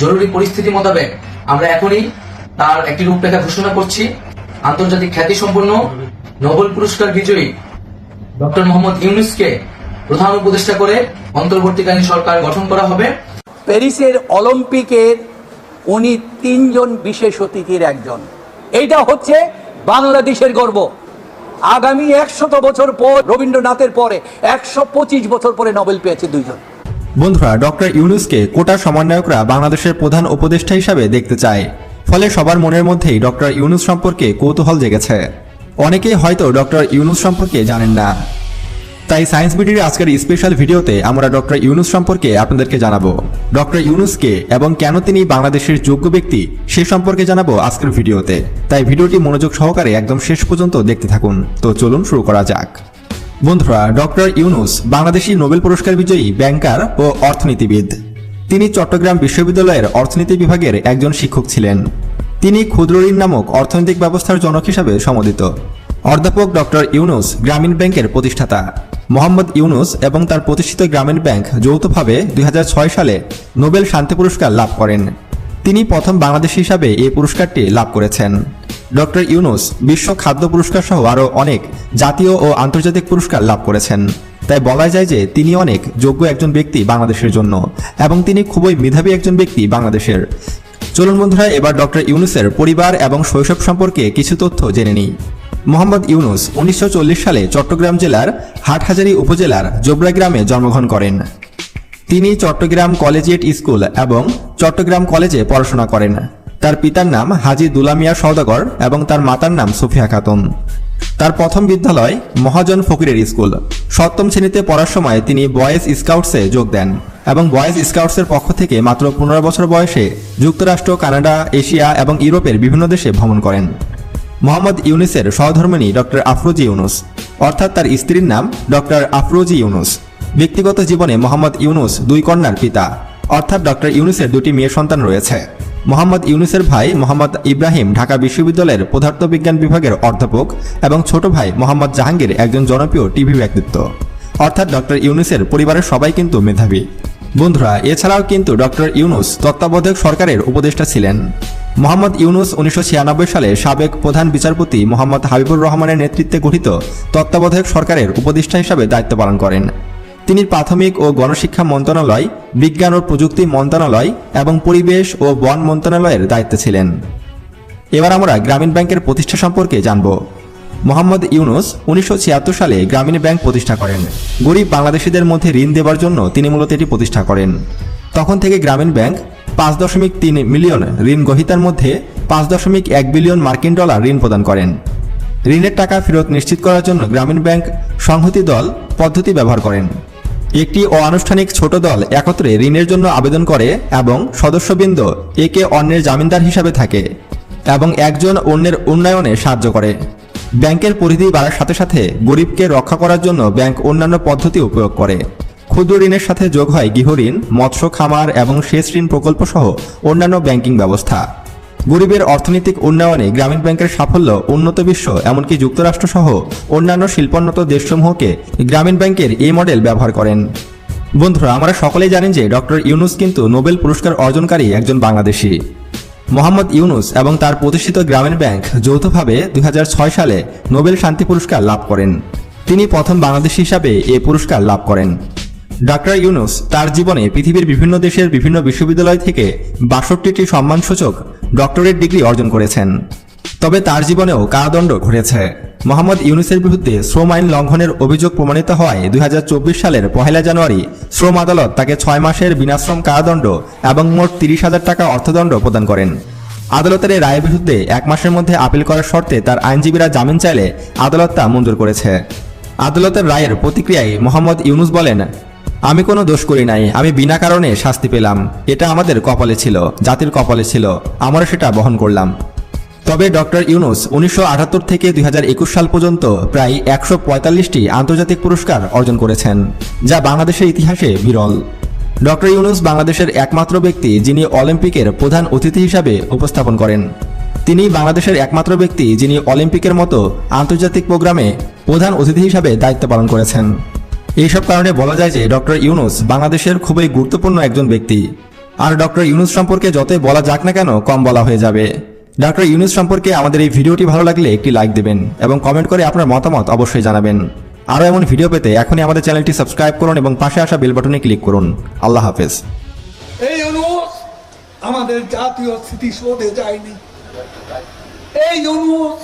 জরুরি পরিস্থিতি মোতাবেক আমরা এখনই তার একটি রূপরেখা ঘোষণা করছি। আন্তর্জাতিক খ্যাতিসম্পন্ন নোবেল পুরস্কার বিজয়ী ডক্টর মোহাম্মদ ইউনুসকে প্রধান উপদেষ্টা করে অন্তর্বর্তীকালীন সরকার গঠন করা হবে। প্যারিসের অলিম্পিকের উনি তিনজন বিশেষ অতিথির একজন। এইটা হচ্ছে বাংলাদেশের গর্ব। আগামী একশত বছর পর, রবীন্দ্রনাথের পরে, একশো পঁচিশ বছর পরে নোবেল পেয়েছে দুইজন। বন্ধুরা, ডক্টর ইউনুসকে কোটা সমন্বয়করা বাংলাদেশের প্রধান উপদেষ্টা হিসাবে দেখতে চায়। ফলে সবার মনের মধ্যেই ডক্টর ইউনুস সম্পর্কে কৌতূহল জেগেছে। অনেকেই হয়তো ডক্টর ইউনুস সম্পর্কে জানেন না। তাই সায়েন্স বিডির আজকের স্পেশাল ভিডিওতে আমরা ডক্টর ইউনুস সম্পর্কে আপনাদেরকে জানাব। ডক্টর ইউনুসকে এবং কেন তিনি বাংলাদেশের যোগ্য ব্যক্তি সে সম্পর্কে জানাব আজকের ভিডিওতে। তাই ভিডিওটি মনোযোগ সহকারে একদম শেষ পর্যন্ত দেখতে থাকুন। তো চলুন শুরু করা যাক। বন্ধুরা, ডক্টর ইউনুস বাংলাদেশি নোবেল পুরস্কার বিজয়ী ব্যাংকার ও অর্থনীতিবিদ। তিনি চট্টগ্রাম বিশ্ববিদ্যালয়ের অর্থনীতি বিভাগের একজন শিক্ষক ছিলেন। তিনি ক্ষুদ্র ঋণ নামক অর্থনৈতিক ব্যবস্থার জনক হিসাবে সমদিত অধ্যাপক ডক্টর ইউনুস গ্রামীণ ব্যাংকের প্রতিষ্ঠাতা। মোহাম্মদ ইউনুস এবং তার প্রতিষ্ঠিত গ্রামীণ ব্যাংক যৌথভাবে দুই হাজার ছয় সালে নোবেল শান্তি পুরস্কার লাভ করেন। তিনি প্রথম বাংলাদেশ হিসাবে এই পুরস্কারটি লাভ করেছেন। ডক্টর ইউনুস বিশ্ব খাদ্য পুরস্কার সহ আরও অনেক জাতীয় ও আন্তর্জাতিক পুরস্কার লাভ করেছেন। তাই বলা যায় যে তিনি অনেক যোগ্য একজন ব্যক্তি বাংলাদেশের জন্য এবং তিনি খুবই মেধাবী একজন ব্যক্তি বাংলাদেশের। চলুন বন্ধুরা, এবার ডক্টর ইউনুসের পরিবার এবং শৈশব সম্পর্কে কিছু তথ্য জেনে নিই। মোহাম্মদ ইউনুস উনিশশো চল্লিশ সালে চট্টগ্রাম জেলার হাটহাজারী উপজেলার জোবরা গ্রামে জন্মগ্রহণ করেন। তিনি চট্টগ্রাম কলেজিয়েট স্কুল এবং চট্টগ্রাম কলেজে পড়াশোনা করেন। তার পিতার নাম হাজি দুলামিয়া সওদাগর এবং তার মাতার নাম সুফিয়া খাতুন। তার প্রথম বিদ্যালয় মহাজন ফকিরের স্কুল। সপ্তম শ্রেণীতে পড়ার সময় তিনি বয়েজ স্কাউটসে যোগ দেন এবং বয়েজ স্কাউটসের পক্ষ থেকে মাত্র পনেরো বছর বয়সে যুক্তরাষ্ট্র, কানাডা, এশিয়া এবং ইউরোপের বিভিন্ন দেশে ভ্রমণ করেন। মোহাম্মদ ইউনুসের সহধর্মিণী ডক্টর আফরোজি ইউনুস, অর্থাৎ তার স্ত্রীর নাম ডক্টর আফরোজি ইউনুস। ব্যক্তিগত জীবনে মোহাম্মদ ইউনুস দুই কন্যার পিতা, অর্থাৎ ডক্টর ইউনুসের দুটি মেয়ে সন্তান রয়েছে। মোহাম্মদ ইউনুসের ভাই মোহাম্মদ ইব্রাহিম ঢাকা বিশ্ববিদ্যালয়ের পদার্থবিজ্ঞান বিভাগের অধ্যাপক এবং ছোট ভাই মোহাম্মদ জাহাঙ্গীর একজন জনপ্রিয় টিভি ব্যক্তিত্ব। অর্থাৎ ডক্টর ইউনুসের পরিবারের সবাই কিন্তু মেধাবী। বন্ধুরা, এছাড়াও কিন্তু ডক্টর ইউনুস তত্ত্বাবধায়ক সরকারের উপদেষ্টা ছিলেন। মোহাম্মদ ইউনুস উনিশশো ছিয়ানব্বই সালে সাবেক প্রধান বিচারপতি মোহাম্মদ হাবিবুর রহমানের নেতৃত্বে গঠিত তত্ত্বাবধায়ক সরকারের উপদেষ্টা হিসাবে দায়িত্ব পালন করেন। তিনি প্রাথমিক ও গণশিক্ষা মন্ত্রণালয়, বিজ্ঞান ও প্রযুক্তি মন্ত্রণালয় এবং পরিবেশ ও বন মন্ত্রণালয়ের দায়িত্বে ছিলেন। এবার আমরা গ্রামীণ ব্যাংকের প্রতিষ্ঠা সম্পর্কে জানব। মোহাম্মদ ইউনুস উনিশশো ছিয়াত্তর সালে গ্রামীণ ব্যাংক প্রতিষ্ঠা করেন। গরিব বাংলাদেশিদের মধ্যে ঋণ দেওয়ার জন্য তিনি মূলত এটি প্রতিষ্ঠা করেন। তখন থেকে গ্রামীণ ব্যাংক পাঁচ দশমিক তিন মিলিয়ন ঋণ গ্রহীতার মধ্যে পাঁচ দশমিক এক বিলিয়ন মার্কিন ডলার ঋণ প্রদান করেন। ঋণের টাকা ফেরত নিশ্চিত করার জন্য গ্রামীণ ব্যাংক সংহতি দল পদ্ধতি ব্যবহার করেন। একটি অনানুষ্ঠানিক ছোট দল একত্রে ঋণের জন্য আবেদন করে এবং সদস্যবৃন্দ একে অন্যের জামিনদার হিসাবে থাকে এবং একজন অন্যের উন্নয়নে সাহায্য করে। ব্যাংকের পরিধি বাড়ার সাথে সাথে গরিবকে রক্ষা করার জন্য ব্যাংক অন্যান্য পদ্ধতি উপয়োগ করে। ক্ষুদ্র ঋণের সাথে যোগ হয় গৃহঋণ মৎস্য খামার এবং সেচ ঋণ প্রকল্প সহ অন্যান্য ব্যাংকিং ব্যবস্থা। গরিবের অর্থনৈতিক উন্নয়নে গ্রামীণ ব্যাংকের সাফল্য, উন্নত বিশ্ব, এমনকি যুক্তরাষ্ট্র সহ অন্যান্য শিল্পোন্নত দেশসমূহকে গ্রামীণ ব্যাংকের এই মডেল ব্যবহার করেন। বন্ধুরা, আমরা সকলেই জানেন যে ডক্টর ইউনুস কিন্তু নোবেল পুরস্কার অর্জনকারী একজন বাংলাদেশি। মোহাম্মদ ইউনুস এবং তার প্রতিষ্ঠিত গ্রামীণ ব্যাংক যৌথভাবে দুই হাজার ছয় সালে নোবেল শান্তি পুরস্কার লাভ করেন। তিনি প্রথম বাংলাদেশি হিসাবে এ পুরস্কার লাভ করেন। ডক্টর ইউনুস তার জীবনে পৃথিবীর বিভিন্ন দেশের বিভিন্ন বিশ্ববিদ্যালয় থেকে বাষট্টিটি সম্মানসূচক ডক্টরেট ডিগ্রি অর্জন করেছেন। তবে তার জীবনেও কারাদণ্ড ঘটেছে। মোহাম্মদ ইউনুসের বিরুদ্ধে শ্রম আইন লঙ্ঘনের অভিযোগ প্রমাণিত হওয়ায় দুই হাজার চব্বিশ সালের পহেলা জানুয়ারি শ্রম আদালত তাকে ছয় মাসের বিনাশ্রম কারাদণ্ড এবং মোট তিরিশ হাজার টাকা অর্থদণ্ড প্রদান করেন। আদালতের এই রায়ের বিরুদ্ধে এক মাসের মধ্যে আপিল করার শর্তে তার আইনজীবীরা জামিন চাইলে আদালত তা মঞ্জুর করেছে। আদালতের রায়ের প্রতিক্রিয়ায় মোহাম্মদ ইউনুস বলেন আমি কোনো দোষ করি নাই, আমি বিনা কারণে শাস্তি পেলাম। এটা আমাদের কপালে ছিল, জাতির কপালে ছিল। আমরা সেটা বহন করলাম। তবে ডক্টর ইউনুস উনিশশো আটাত্তর থেকে দুই হাজার একুশ সাল পর্যন্ত প্রায় একশো পঁয়তাল্লিশটি আন্তর্জাতিক পুরস্কার অর্জন করেছেন, যা বাংলাদেশের ইতিহাসে বিরল। ডক্টর ইউনুস বাংলাদেশের একমাত্র ব্যক্তি যিনি অলিম্পিকের প্রধান অতিথি হিসাবে উপস্থাপন করেন। তিনি বাংলাদেশের একমাত্র ব্যক্তি যিনি অলিম্পিকের মতো আন্তর্জাতিক প্রোগ্রামে প্রধান অতিথি হিসাবে দায়িত্ব পালন করেছেন। এইসব কারণে বলা যায় যে ডক্টর ইউনুস বাংলাদেশের খুবই গুরুত্বপূর্ণ একজন ব্যক্তি। আর ডক্টর ইউনুস সম্পর্কে যতই বলা যাক না কেন, কম বলা হয়ে যাবে। ডক্টর ইউনুস সম্পর্কে আমাদের এই ভিডিওটি ভালো লাগলে একটি লাইক দেবেন এবং কমেন্ট করে আপনার মতামত অবশ্যই জানাবেন। আরও এমন ভিডিও পেতে এখনই আমাদের চ্যানেলটি সাবস্ক্রাইব করুন এবং পাশে আসা বেল বাটনে ক্লিক করুন। আল্লাহ হাফেজ। এই অনুষ আমাদের জাতীয় স্মৃতিসৌধে যায়নি। এই অনুষ